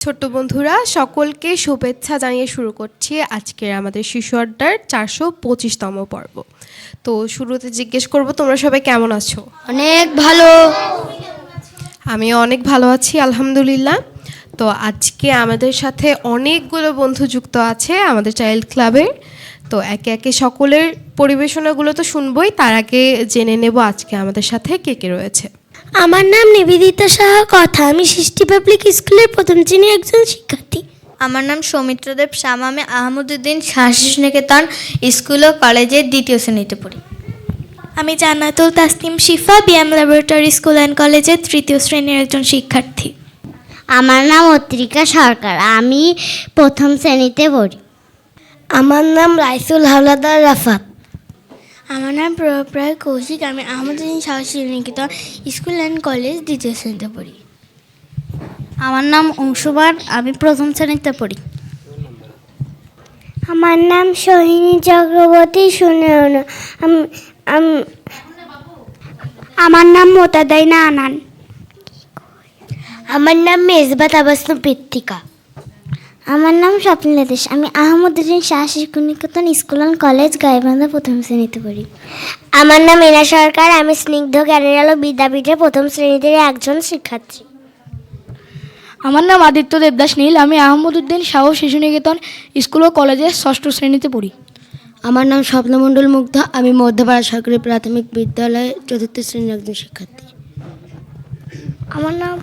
ছোট্ট বন্ধুরা সকলকে শুভেচ্ছা জানিয়ে শুরু করছি আজকের আমাদের শিশু আড্ডার চারশো পঁচিশতম পর্ব। তো শুরুতে জিজ্ঞেস করব তোমরা সবাই কেমন আছো? অনেক ভালো। আমি অনেক ভালো আছি আলহামদুলিল্লাহ। তো আজকে আমাদের সাথে অনেকগুলো বন্ধু যুক্ত আছে আমাদের চাইল্ড ক্লাবের। তো একে একে সকলের পরিবেশনাগুলো তো শুনবই তার আগে জেনে নেব আজকে আমাদের সাথে কে কে রয়েছে। আমার নাম নিবেদিতা সাহা কথা আমি সৃষ্টি পাবলিক স্কুলের প্রথম শ্রেণির একজন শিক্ষার্থী। আমার নাম সৌমিত্রদেব শ্যাম আমি আহমদুদ্দিন শাহশিস নিকেতন স্কুল ও কলেজের দ্বিতীয় শ্রেণীতে পড়ি। আমি জান্নাতুল তাসনিম শিফা বিএম ল্যাবরেটরি স্কুল অ্যান্ড কলেজের তৃতীয় শ্রেণির একজন শিক্ষার্থী। আমার নাম অত্রিকা সরকার আমি প্রথম শ্রেণীতে পড়ি। আমার নাম রাইসুল হাওলাদার রাফাত। আমার নাম প্রয় কৌশিক। আমি আহমদুদ্দিন সাহসী নিকেতন স্কুল অ্যান্ড কলেজ দ্বিতীয় শ্রেণীতে পড়ি। আমার নাম অংশুমান। আমি প্রথম শ্রেণীতে পড়ি। আমার নাম সোহিনী চক্রবর্তী শুনে আমার নাম মোতাদাইনা আনান আমার নাম মেজবা তাবাসনু পিত্তিকা। আমার নাম স্বপ্নীলা দেশ। আমি Ahmaduddin Shah Shikkhaniketan school and college Gaibandha প্রথম শ্রেণীতে পড়ি। আমার নাম এনা সরকার। আমি স্নিগ্ধ জ্ঞানের আলো বিদ্যাপীঠে প্রথম শ্রেণীতে একজন শিক্ষার্থী। আমার নাম আদিত্য দেবদাস নীল। আমি আহমদউদ্দিন শাহ শিশু নিকেতন স্কুল ও কলেজে ষষ্ঠ শ্রেণীতে পড়ি। আমার নাম স্বপ্নমণ্ডল মুগ্ধ। আমি মধ্যপাড়া সরকারি প্রাথমিক বিদ্যালয়ে চতুর্থ শ্রেণির একজন শিক্ষার্থী। আমার নাম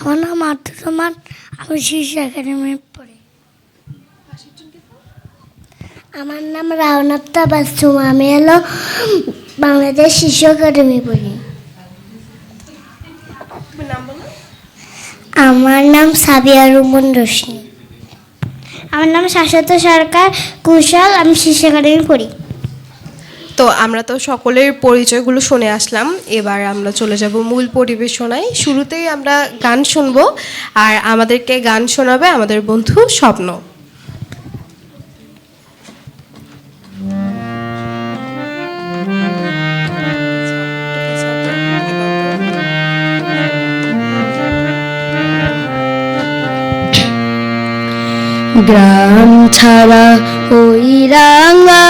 আমার নাম আব্দুর রহমান আমি শিশু একাডেমি পড়ি আমার নাম রাওনাত্তা বাসুম আমি হলো বাংলাদেশ শিশু একাডেমি পড়ি। আমার নাম সাবিয়া রুমন রোশনি। আমার নাম শাশ্বত সরকার, কুশল, আমি শিশু একাডেমি পড়ি। তো আমরা তো সকলের পরিচয়গুলো শুনে আসলাম। এবার আমরা চলে যাব মূল পরিবেশনায়। শুরুতেই আমরা গান শুনব আর আমাদেরকে গান শোনাবে আমাদের বন্ধু স্বপ্ন। গ্রাম ছাড়া ওই রাঙা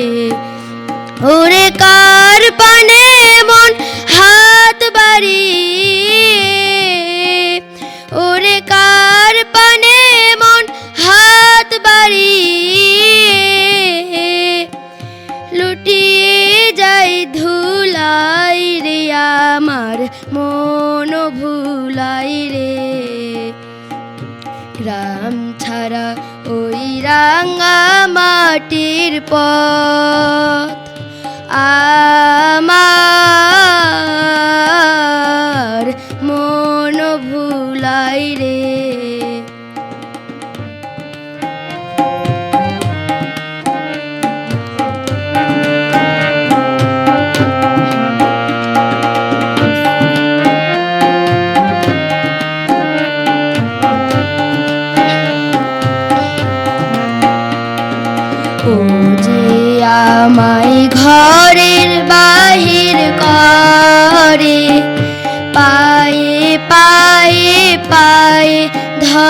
ছাড়া ওই রাঙা মাটির পথ। আমার মন ভুলাই রে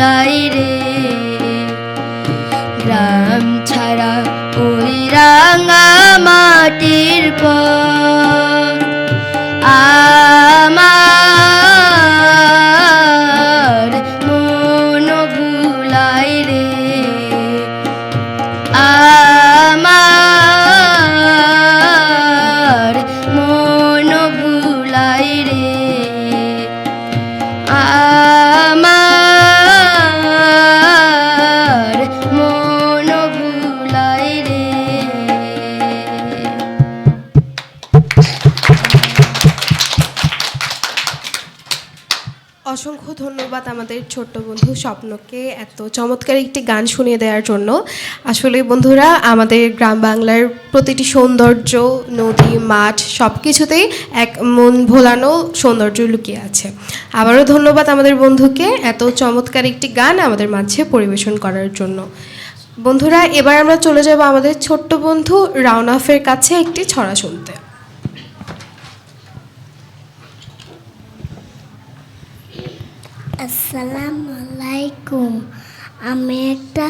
ভুলাই ধন্যবাদ আমাদের ছোট্ট বন্ধু স্বপ্নকে এত চমৎকার একটি গান শুনিয়ে দেওয়ার জন্য। আসলে বন্ধুরা, আমাদের গ্রাম বাংলার প্রতিটি সৌন্দর্য, নদী, মাঠ সব কিছুতেই এক মন ভোলানো সৌন্দর্য লুকিয়ে আছে। আবারও ধন্যবাদ আমাদের বন্ধুকে এত চমৎকার একটি গান আমাদের মাঝে পরিবেশন করার জন্য। বন্ধুরা, এবার আমরা চলে যাব আমাদের ছোট্ট বন্ধু রাউনাফের কাছে একটি ছড়া শুনতে। আসসালামু আলাইকুম আমি একটা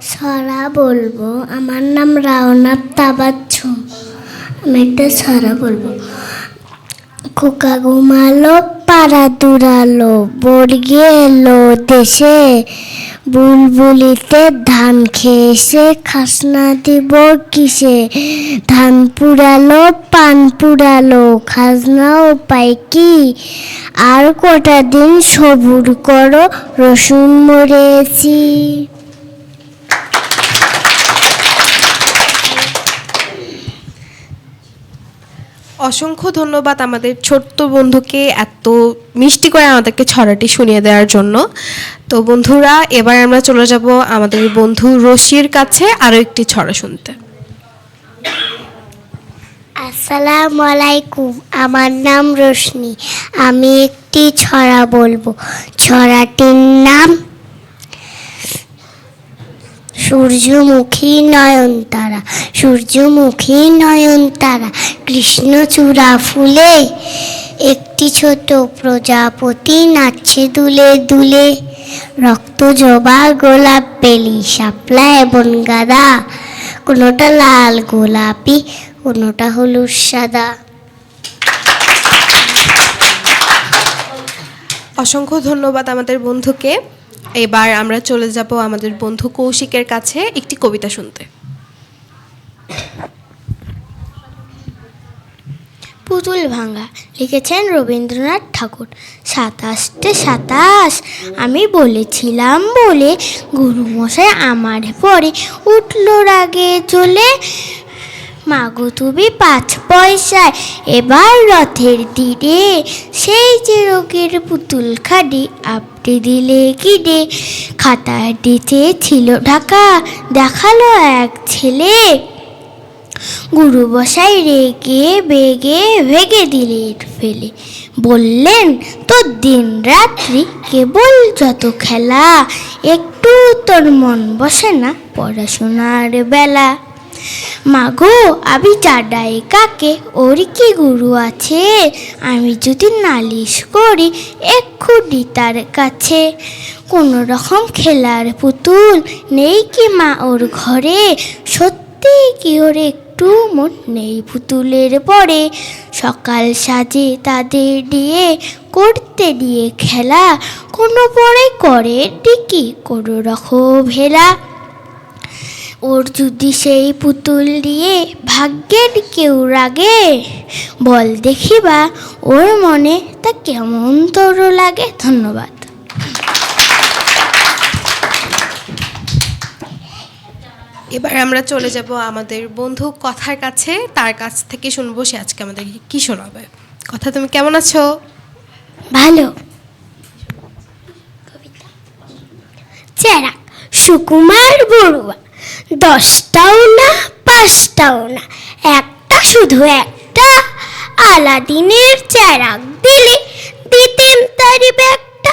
সরা বলব। আমার নাম রাওনাথ তাবাচ্ছু। আমি একটা সরা বলব। খোকা ঘুমালো পাড়া দুরালো বর্গে এলো দেশে বুলবুলিতে ধান খেয়েছে খাসনা দিব কিসে ধান পুরালো পান পুরালো খাজনা উপায় কি আর কটা দিন সবুর করো রসুন মরেছি অসংখ্য ধন্যবাদ আমাদের ছোট্ট বন্ধুকে এত মিষ্টি করে আমাদেরকে ছড়াটি শুনিয়ে দেওয়ার জন্য। তো বন্ধুরা, এবার আমরা চলে যাব আমাদের বন্ধু রশির কাছে আরও একটি ছড়া শুনতে। আসসালামু আলাইকুম, আমার নাম রোশনি। আমি একটি ছড়া বলব। ছড়াটির নাম সূর্যমুখী নয়নতারা সূর্যমুখী নয়নতারা কৃষ্ণচূড়া ফুলে, একটি ছোট প্রজাপতি নাচছে দুলে দুলে, রক্ত জবা, গোলাপ বেলি, শাপলা এবং গাদা, কোনোটা লাল গোলাপি, কোনোটা হলুদ সাদা। অসংখ্য ধন্যবাদ আমাদের বন্ধুকে। এবার আমরা চলে যাব আমাদের বন্ধু কৌশিকের কাছে একটি কবিতা শুনতে। পুতুল ভাঙ্গা লিখেছেন রবীন্দ্রনাথ ঠাকুর। সাতাশটে সাতাশ, আমি বলেছিলাম বলে গুরুমশাই আমার পরে উঠল রাগে চলে মাগো তুমি পাঁচ পয়সায় এবার রথের তীরে সেই যে রোগের পুতুল খাডি আপনি দিলে কিডে খাতার দিতে ছিল ঢাকা, দেখাল এক ছেলে। গুরু বসাই রেগে বেগে ভেগে দিলেন ফেলে। বললেন, তোর দিন রাত্রি কেবল যত খেলা, একটু তোর মন বসে না পড়াশোনার বেলা। মাগো, আমি চাডাই কাকে ওর কি গুরু আছে? আমি যদি নালিশ করি এক্ষুনি তার কাছে। কোনো রকম খেলার পুতুল নেই কি মা ওর ঘরে? সত্যি কি ওর একটু মন নেই পুতুলের পরে? সকাল সাজে তাদের দিয়ে করতে দিয়ে খেলা, কোনো পরে করে ঠিকই কোনো রকম ভেলা। ওর যদি সেই পুতুল দিয়ে ভাগ্যের কেউ রাগে বল দেখিবা ওর মনে তা কেমন তোর লাগে? ধন্যবাদ। এবার আমরা চলে যাব আমাদের বন্ধু কথার কাছে তার কাছ থেকে শুনব সে আজকে আমাদের কি শোনাবে। কথা তুমি কেমন আছো? ভালো। চেরাক সুকুমার বড়ুয়া। দশটাও না, পাঁচটাও না। একটা শুধু একটা, আলাদিনের চেরাক দিলে দিতেন তারি ব্যাগটা।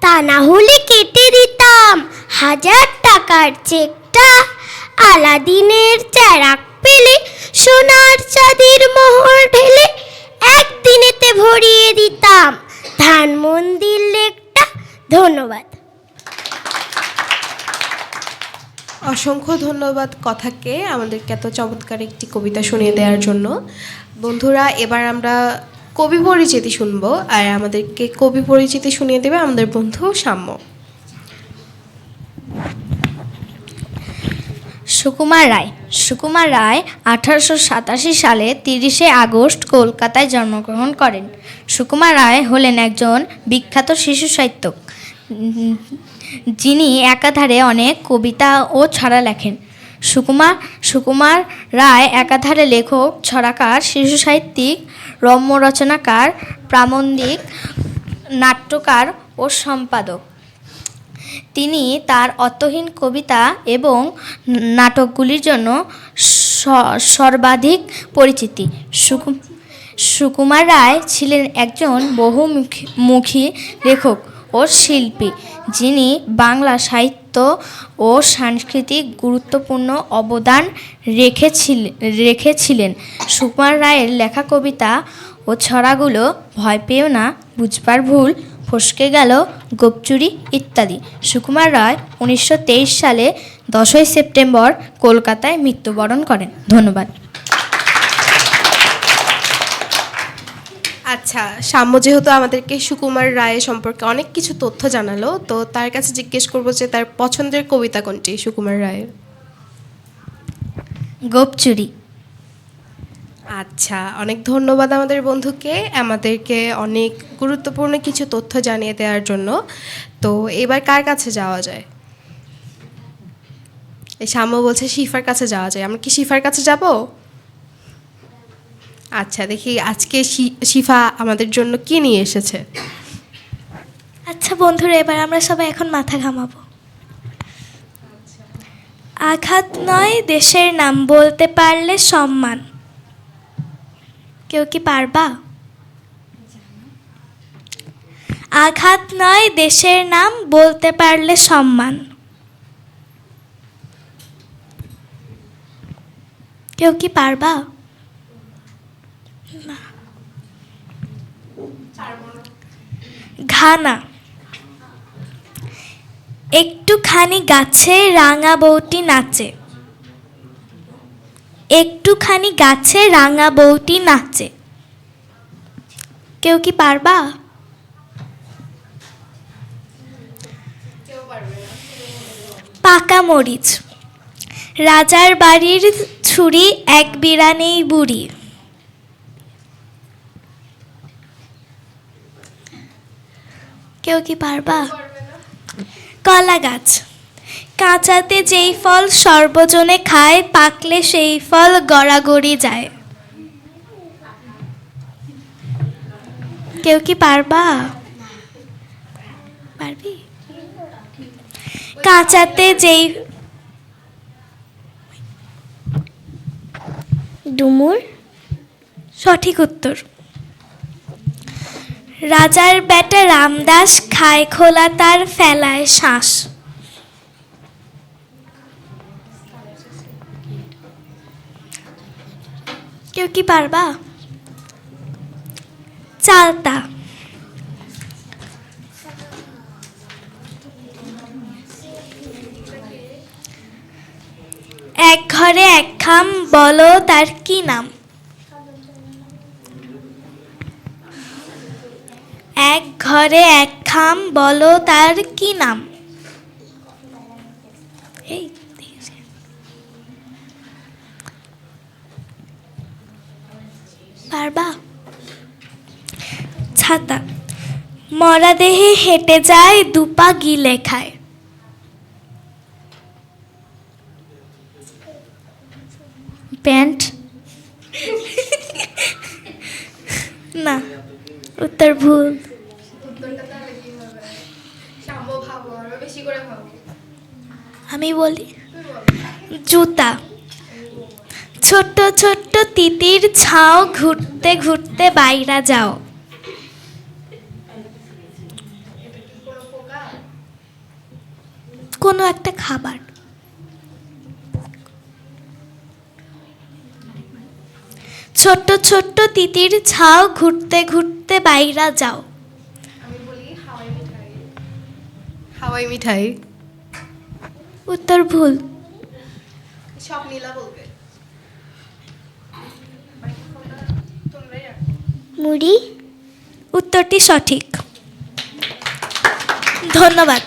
তা না হলে কেটে দিতাম হাজার টাকার চেকটা। আলাদিনের চারাক পেলে সোনার চাঁদের মোহর ঢেলে একদিনেতে ভরিয়ে দিতাম। ধানমন্দির লেকটা। ধন্যবাদ। অসংখ্য ধন্যবাদ কথাকে আমাদেরকে এত চমৎকার একটি কবিতা শুনিয়ে দেওয়ার জন্য। বন্ধুরা, এবার আমরা কবি পরিচিতি শুনব আর আমাদেরকে কবি পরিচিতি শুনিয়ে দেবে আমাদের বন্ধু সাম্য। সুকুমার রায়। সুকুমার রায় আঠারোশো সাতাশি সালে তিরিশে আগস্ট কলকাতায় জন্মগ্রহণ করেন। সুকুমার রায় হলেন একজন বিখ্যাত শিশু সাহিত্যক। যিনি একাধারে অনেক কবিতা ও ছড়া লেখেন। সুকুমার সুকুমার রায় একাধারে লেখক, ছড়াকার, শিশু সাহিত্যিক, রম্য রচনাকার, প্রাবন্ধিক, নাট্যকার ও সম্পাদক। তিনি তার অর্থহীন কবিতা এবং নাটকগুলির জন্য সর্বাধিক পরিচিতি। সুকু- সুকুমার রায় ছিলেন একজন বহুমুখী, মুখী লেখক। ও শিল্পী, যিনি বাংলা সাহিত্য ও সাংস্কৃতিক গুরুত্বপূর্ণ অবদান রেখেছিলেন রেখেছিলেন। সুকুমার রায়ের লেখা কবিতা ও ছড়াগুলো ভয় পেও না, বুঝবার ভুল, ফসকে গেল গোপচুরি ইত্যাদি। সুকুমার রায় উনিশশো তেইশ সালে দশই সেপ্টেম্বর কলকাতায় মৃত্যুবরণ করেন। ধন্যবাদ। আচ্ছা সাম্য যেহেতু আমাদেরকে সুকুমার রায় সম্পর্কে অনেক কিছু তথ্য জানালো তো তার কাছে জিজ্ঞেস করব যে তার পছন্দের কবিতা কোনটি সুকুমার রায়ের? গোপচুরি। আচ্ছা অনেক ধন্যবাদ আমাদের বন্ধুকে আমাদেরকে অনেক গুরুত্বপূর্ণ কিছু তথ্য জানিয়ে দেওয়ার জন্য। তো এবার কার কাছে যাওয়া যায়? এই সাম্য বলছে শিফার কাছে যাওয়া যায়। আমরা কি শিফার কাছে যাব? আচ্ছা দেখি আজকে শিফা আমাদের জন্য কি নিয়ে এসেছে? আচ্ছা বন্ধুরা, এবার আমরা সবাই এখন মাথা ঘামাবো। আঘাত নয়, দেশের নাম বলতে পারলে সম্মান। কেউ কি পারবা? আঘাত নয়, দেশের নাম বলতে পারলে সম্মান। কেউ কি পারবা। ঘানা। একটুখানি গাছে রাঙা বউটি নাচে। একটুখানি গাছে রাঙা বউটি নাচে। কেউ কি পারবা? পাকা মরিচ। রাজার বাড়ির ছুরি এক বিরানেই বুড়ি। কেউ কি পারবা? কলা গাছ কাঁচাতে যেই ফল সর্বজনে খায়, পাকলে সেই ফল গড়াগড়ি যায়। কেউ কি পারবা? পারবি? কাঁচাতে যেই ডুমুর। সঠিক উত্তর। রাজার বেটা রামদাস খায় খোলা তার ফেলায় শ্বাস। কেউ কি পারবা? চালতা। এক ঘরে এক খাম বলো তার কি নাম এক ঘরে এক খাম, বলো তার কি নাম? এই পারবা ছাতা। মরা দেহে হেঁটে যায় দুপা গিলে খায় প্যান্ট? না, উত্তর ভুল। আমি বলি। জুতা। ছোট্ট ছোট্ট তিতির ছাও ঘুরতে ঘুরতে বাইরা যাও। কোনো একটা খাবার। ছোট্ট ছোট্ট তিতির ছাও ঘুরতে ঘুরতে বাইরা যাও। হাওয়াই মিঠাই উত্তর ভুল। সব নীলা বলবে। মুড়ি। উত্তরটি সঠিক। ধন্যবাদ।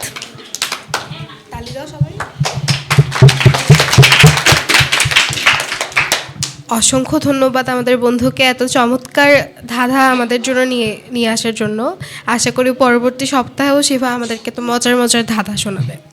অসংখ্য ধন্যবাদ আমাদের বন্ধুকে এত চমৎকার ধাঁধা আমাদের জন্য নিয়ে নিয়ে আসার জন্য। আশা করি পরবর্তী সপ্তাহেও সেভা আমাদেরকে তো মজার মজার ধাঁধা শোনাবে।